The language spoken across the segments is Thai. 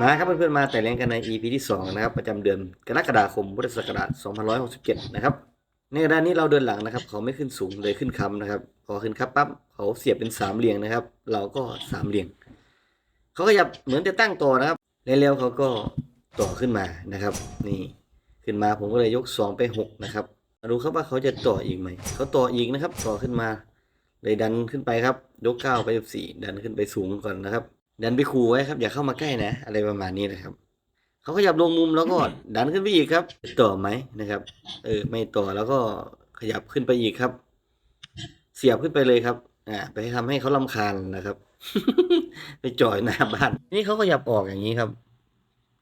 มาครับเพื่อนๆมาแต่เลี้ยงกันใน EP ที่ 2 นะครับ ประจำเดือนกรกฎาคมพุทธศักราช2567 นะครับ ในกระดานนี้เราเดินหลังนะครับ เขาไม่ขึ้นสูงเลยขึ้นคำนะครับ พอขึ้นครับปั๊บเขาเสียบเป็นสามเหลี่ยงนะครับ เราก็สามเหลี่ยง เขาขยับเหมือนจะตั้งต่อนะครับแล้วๆเขาก็ต่อขึ้นมานะครับ นี่ขึ้นมาผมก็เลยยก 2 ไป 6 นะครับมาดูครับว่าเขาจะต่ออีกไหมเขาต่ออีกนะครับ ต่อขึ้นมา เลยดันขึ้นไปครับ ยก 9 ไป 14 ดันขึ้นไปสูงก่อนนะครับ ดันไปขู่ไว้ครับอย่าเข้ามาใกล้นะ อะไรประมาณนี้นะครับเขาขยับลงมุมแล้วก็ดันขึ้นไปอีกครับจะต่อไหมนะครับ เออ ไม่ต่อแล้วก็ขยับขึ้นไปอีกครับ เสียบขึ้นไปเลยครับ อ่า ไปทำให้เขาลำคาญนะครับ ไปจ่อยหน้าบ้าน นี่เขาขยับออกอย่างนี้ครับ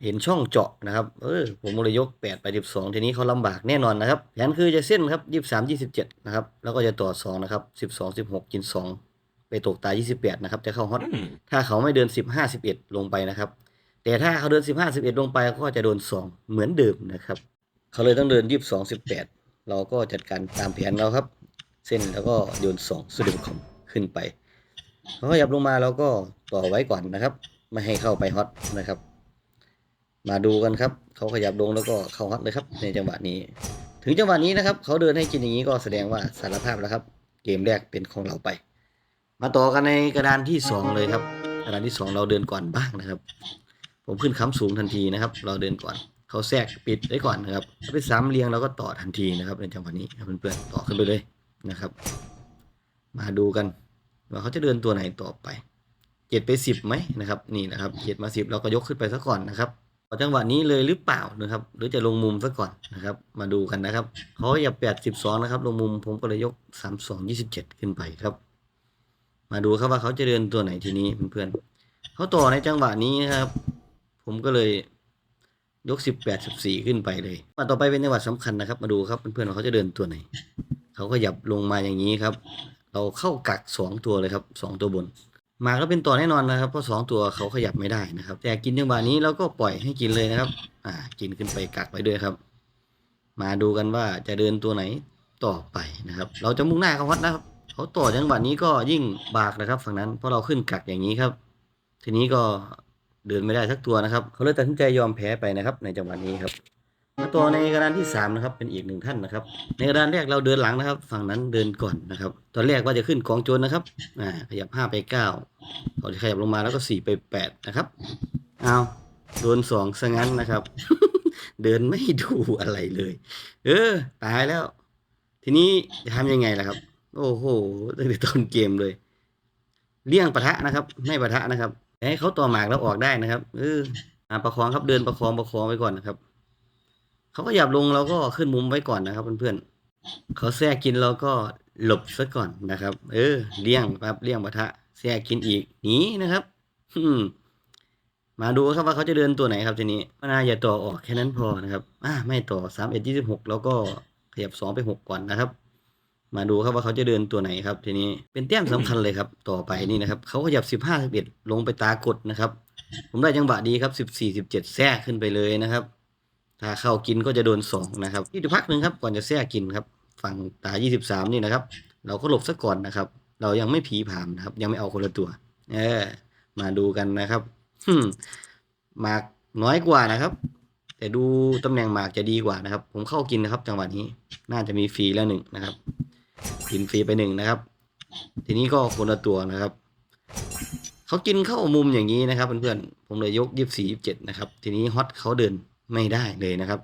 เห็นช่องเจาะนะครับ เออ ผมเลยยกแปดไปสิบสองทีนี้เขาลำบากแน่นอนนะครับแผนคือจะเส้นครับยี่สามยี่สิบเจ็ดนะครับ แล้วก็จะต่อสองนะครับสิบสองสิบหกกินสอง ไปตกตายยี่สิบแปดนะครับ จะเข้าฮอต ถ้าเขาไม่เดินสิบห้าสิบเอ็ดลงไปนะครับ แต่ถ้าเขาเดินสิบห้าสิบเอ็ดลงไปก็จะโดนสองเหมือนเดิมนะครับ เขาเลยต้องเดินยี่สิบสองสิบแปดเราก็จัดการตามแผนเราครับ เส้นแล้วก็โยนสองสะดุดคอมขึ้นไปเขาขยับลงมาเราก็ต่อไว้ก่อนนะครับ ไม่ให้เข้าไปฮอตนะครับ มาดูกันครับ เขาขยับลงแล้วก็เข้าฮอตเลยครับ ในจังหวะนี้ ถึงจังหวะนี้นะครับ เขาเดินให้กินอย่างนี้ก็แสดงว่าสารภาพแล้วครับ เกมแรกเป็นของเราไป มาต่อกันในกระดานที่สองเลยครับ กระดานที่สองเราเดินก่อนบ้างนะครับ ผมขึ้นค้ำสูงทันทีนะครับ เราเดินก่อนเขาแทรกปิดไว้ก่อนนะครับถ้าไปซ้ำเรียงเราก็ต่อทันทีนะครับ ในจังหวะนี้เพื่อนๆต่อขึ้นไปเลยนะครับ มาดูกัน ว่าเขาจะเดินตัวไหนต่อไปเจ็ดไปสิบไหมนะครับ นี่นะครับเจ็ดมาสิบเราก็ยกขึ้นไปซะก่อนนะครับเอจังหวะนี้เลยหรือเปล่านะครับ หรือจะลงมุมซะก่อนนะครับ มาดูกันนะครับเขาอย่าแปดสิบสองนะครับ ลงมุมผมก็เลยยกสามสองยี่สิบเจ็ดขึ้นไปครับ มาดูครับว่าเขาจะเดินตัวไหนทีนี้เพื่อนๆเขาต่อในจังหวะนี้นะครับ ผมก็เลยยกสิบแปดสิบสี่ขึ้นไปเลยมาต่อไปเป็นจังหวะสำคัญนะครับ มาดูครับเพื่อนๆว่าเขาจะเดินตัวไหน เขาก็หยับลงมาอย่างนี้ครับ เราเข้ากักสองตัวเลยครับสองตัวบนมาก็เป็นต่อแน่นอนนะครับเพราะสองตัวเขาขยับไม่ได้นะครับ แต่กินจังหวะนี้เราก็ปล่อยให้กินเลยนะครับ อ่า กินขึ้นไปกักไปด้วยครับ มาดูกันว่าจะเดินตัวไหนต่อไปนะครับ เราจะมุ่งหน้าเขาวัดนะครับ เขาต่อจังหวะนี้ก็ยิ่งบากนะครับ ฝั่งนั้นเพราะเราขึ้นกักอย่างนี้ครับ ทีนี้ก็เดินไม่ได้สักตัวนะครับ เขาเลยตัดสินใจยอมแพ้ไปนะครับในจังหวะนี้ครับมาต่อในกระดานที่สามนะครับเป็นอีกหนึ่งท่านนะครับ ในกระดานแรกเราเดินหลังนะครับ ฝั่งนั้นเดินก่อนนะครับ ตอนแรกว่าจะขึ้นกองโจรนะครับอ่าขยับห้าไปเก้าเขาจะขยับลงมาแล้วก็สี่ไปแปดนะครับเอาโดนสองซะงั้นนะครับ เดินไม่ดูอะไรเลย เออ ตายแล้ว ทีนี้จะทำยังไงล่ะครับ โอ้โหตั้งแต่ต้นเกมเลย เลี่ยงปะทะนะครับไม่ปะทะนะครับให้เขาต่อหมากแล้วออกได้นะครับ เออประคองครับเดินประคองประคองไว้ก่อนนะครับเขาก็หยับลงเราก็ขึ้นมุมไว้ก่อนนะครับเพื่อนๆเขาแทรกกินเราก็หลบซะก่อนนะครับ เออเลี่ยงครับเลี่ยงปะทะแทรกกินอีกหนีนะครับอืมมาดูครับว่าเขาจะเดินตัวไหนครับทีนี้มานาอย่าต่อออกแค่นั้นพอนะครับ อ่าไม่ต่อสามเอ็ดยี่สิบหกแล้วก็ขยับสองไปหกก่อนนะครับ มาดูครับว่าเขาจะเดินตัวไหนครับ ทีนี้เป็นแต้มสำคัญเลยครับ ต่อไปนี่นะครับเขาขยับสิบห้าสิบเอ็ดลงไปตากดนะครับ ผมได้จังหวะดีครับสิบสี่สิบเจ็ดแทรกขึ้นไปเลยนะครับ ถ้าเข้ากินก็จะโดนสองนะครับอีกพักหนึ่งครับก่อนจะแทรกกินครับฝั่งตายี่สิบสามนี่นะครับ เราก็หลบซะก่อนนะครับ เรายังไม่ผีผามนะครับ ยังไม่เอาคนละตัว เออ มาดูกันนะครับฮึมหมากน้อยกว่านะครับ แต่ดูตำแหน่งหมากจะดีกว่านะครับ ผมเข้ากินนะครับ จังหวะนี้ น่าจะมีฟรีแล้วหนึ่งนะครับ กินฟรีไปหนึ่งนะครับ ทีนี้ก็คนละตัวนะครับเขากินเข้ามุมอย่างนี้นะครับเพื่อนๆผมเลยยกยี่สี่ยี่เจ็ดนะครับ ทีนี้ฮอตเขาเดินไม่ได้เลยนะครับ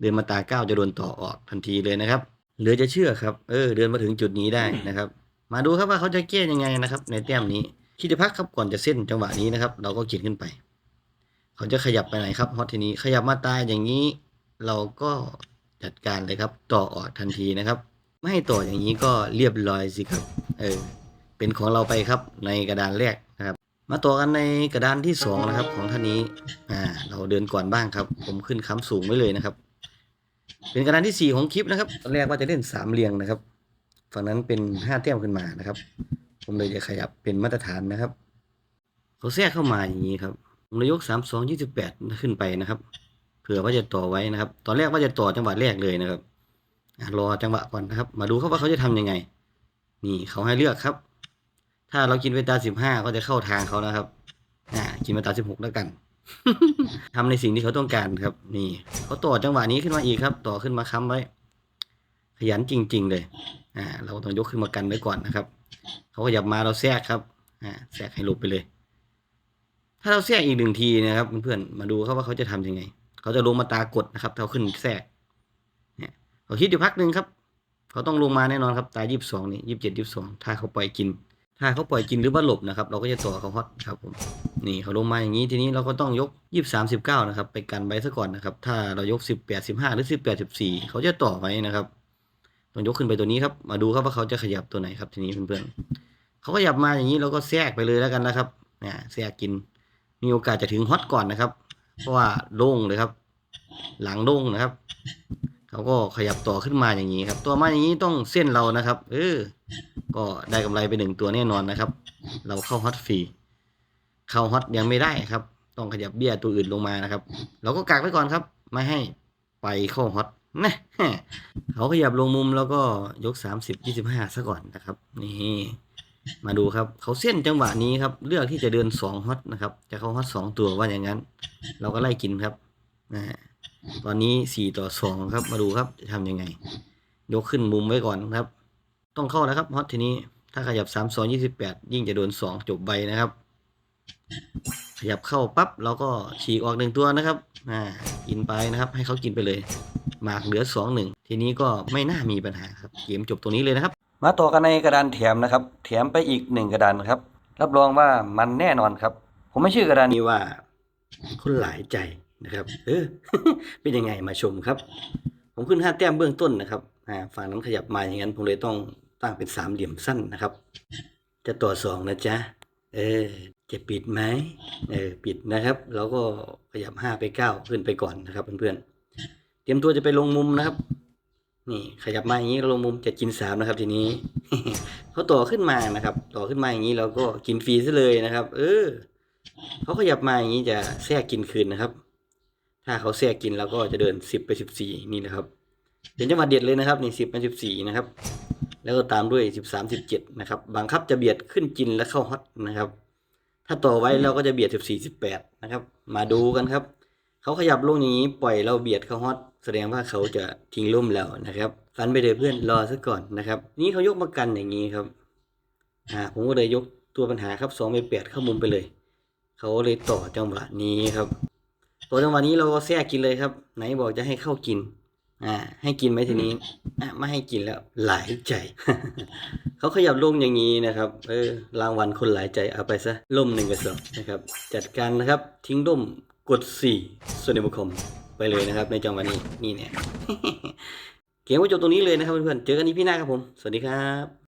เดินมาตาเก้าจะโดนต่อออกทันทีเลยนะครับเหลือจะเชื่อครับเออเดินมาถึงจุดนี้ได้นะครับ มาดูครับว่าเขาจะแก้ยังไงนะครับ ในแต้มนี้คิดจะพักครับก่อนจะเส้นจังหวะนี้นะครับ เราก็กินขึ้นไป เขาจะขยับไปไหนครับฮอตทีนี้ขยับมาตายอย่างนี้ เราก็จัดการเลยครับ ต่อออกทันทีนะครับ ไม่ให้ต่ออย่างนี้ก็เรียบร้อยสิครับ เออ เป็นของเราไปครับในกระดานแรกนะครับ มาต่อกันในกระดานที่สองนะครับของท่านนี้ อ่า เราเดินก่อนบ้างครับ ผมขึ้นค้ำสูงไว้เลยนะครับ เป็นกระดานที่สี่ของคลิปนะครับ ตอนแรกว่าจะเล่นสามเรียงนะครับ ฝั่งนั้นเป็นห้าแต้มขึ้นมานะครับ ผมเลยจะขยับเป็นมาตรฐานนะครับเขาแทรกเข้ามาอย่างนี้ครับผมเลยยกสามสองยี่สิบแปดขึ้นไปนะครับ เผื่อว่าจะต่อไว้นะครับ ตอนแรกว่าจะต่อจังหวะแรกเลยนะครับ รอจังหวะก่อนนะครับ มาดูครับว่าเขาจะทำยังไง นี่เขาให้เลือกครับ ถ้าเรากินเวตาสิบห้าก็จะเข้าทางเขานะครับ อ่า กินเวตาสิบหกแล้วกันทำในสิ่งที่เขาต้องการครับ นี่เขาต่อจังหวะนี้ขึ้นมาอีกครับ ต่อขึ้นมาค้ำไว้ ขยันจริง ๆ เลย อ่า เราต้องยกขึ้นมากันไว้ก่อนนะครับเขาขยับมาเราแทรกครับ อ่า แทรกให้หลบไปเลย ถ้าเราแทรกอีกหนึ่งทีนะครับเพื่อนๆ มาดูครับว่าเขาจะทำยังไง เขาจะลงมาตากดนะครับ เขาขึ้นแทรก เขาคิดอยู่พักหนึ่งครับเขาต้องลงมาแน่นอนครับตายยี่สิบสองนี่ยี่สิบเจ็ดยี่สิบสองถ้าเขาปล่อยกิน ถ้าเขาปล่อยกินหรือว่าหลบนะครับเราก็จะต่อเขาฮอตครับผมนี่เขาลงมาอย่างนี้ทีนี้เราก็ต้องยกยี่สิบสามสิบเก้านะครับไปกันไว้ซะก่อนนะครับถ้าเรายกสิบแปดสิบห้าหรือสิบแปดสิบสี่เขาจะต่อไว้นะครับต้องยกขึ้นไปตัวนี้ครับมาดูครับว่าเขาจะขยับตัวไหนครับทีนี้เพื่อนๆเขาขยับมาอย่างนี้เราก็แทรกไปเลยแล้วกันนะครับเนี่ยแทรกกินมีโอกาสจะถึงฮอตก่อนนะครับ เพราะว่าโล่งเลยครับ หลังโล่งนะครับ เขาก็ขยับต่อขึ้นมาอย่างนี้ครับ ตัวมาอย่างนี้ต้องเส้นเรานะครับ เออ ก็ได้กำไรไปหนึ่งตัวแน่นอนนะครับ เราเข้าฮอตฟรีเข้าฮอตยังไม่ได้ครับ ต้องขยับเบี้ยตัวอื่นลงมานะครับ เราก็กักไว้ก่อนครับ ไม่ให้ไปเข้าฮอตนะเขาขยับลงมุมแล้วก็ยกสามสิบยี่สิบห้าซะก่อนนะครับ นี่มาดูครับ เขาเส้นจังหวะนี้ครับ เลือกที่จะเดินสองฮอตนะครับ จะเข้าฮอตสองตัวว่าอย่างนั้น เราก็ไล่กินครับอ่า ตอนนี้สี่ต่อสองครับ มาดูครับจะทำยังไง ยกขึ้นมุมไว้ก่อนครับ ต้องเข้าแล้วครับฮอตทีนี้ถ้าขยับสามสองยี่สิบแปดยิ่งจะโดนสองจบใบนะครับ ขยับเข้าปั๊บเราก็ฉีกออกหนึ่งตัวนะครับอ่ากินไปนะครับ ให้เขากินไปเลยหมากเหลือสองหนึ่งทีนี้ก็ไม่น่ามีปัญหาครับเกมจบตรงนี้เลยนะครับ มาต่อกันในกระดานแถมนะครับ แถมไปอีกหนึ่งกระดานครับรับรองว่ามันแน่นอนครับ ผมไม่ชื่อกระดานนี้ว่าคนหลายใจ นะครับ เออ เป็นยังไงมาชมครับ ผมขึ้นห้าแต้มเบื้องต้นนะครับฝั่งนั้นขยับมาอย่างนั้น ผมเลยต้องตั้งเป็นสามเหลี่ยมสั้นนะครับ จะต่อสองนะจ๊ะ เออ จะปิดไหมเออ ปิดนะครับ แล้วก็ขยับห้าไปเก้าขึ้นไปก่อนนะครับเพื่อนๆ เตรียมตัวจะไปลงมุมนะครับ นี่ขยับมาอย่างนี้เราลงมุมจะกินสามนะครับทีนี้เขาต่อขึ้นมานะครับ ต่อขึ้นมาอย่างนี้เราก็กินฟรีซะเลยนะครับ เออเขาขยับมาอย่างนี้จะแทรกกินคืนนะครับ ถ้าเขาแทรกกินเราก็จะเดินสิบไปสิบสี่นี่นะครับเป็นจังหวะเด็ดเลยนะครับนี่สิบไปสิบสี่นะครับ แล้วก็ตามด้วยสิบสามสิบเจ็ดนะครับบังคับจะเบียดขึ้นจินและเข้าฮอตนะครับ ถ้าต่อไว้เราก็จะเบียดสิบสี่สิบแปดนะครับ มาดูกันครับ เขาขยับลงอย่างนี้ปล่อยเราเบียดเข้าฮอตแสดงว่าเขาจะทิ้งล่มแล้วนะครับฟันไปเลยเพื่อนรอซะก่อนนะครับ นี่เขายกมากันอย่างนี้ครับอ่าผมก็เลยยกตัวปัญหาครับสองไปแปดเข้ามุมไปเลย เขาเลยต่อจังหวะนี้ครับ ต่อจังหวะนี้เราก็แทรกกินเลยครับ ไหนบอกจะให้เข้ากิน อ่า ให้กินไหมทีนี้อะไม่ให้กินแล้วหลายใจ เขาขยับลงอย่างนี้นะครับ เออรางวัลคนหลายใจเอาไปซะล่มหนึ่งกระสอบนะครับ จัดการนะครับ ทิ้งล่มกดสี่ส่วนในบุคมไปเลยนะครับ ในจังหวะนี้นี่เนี่ยเกมก็จบตรงนี้เลยนะครับเพื่อนๆเจอกันอีพี่หน้าครับผม สวัสดีครับ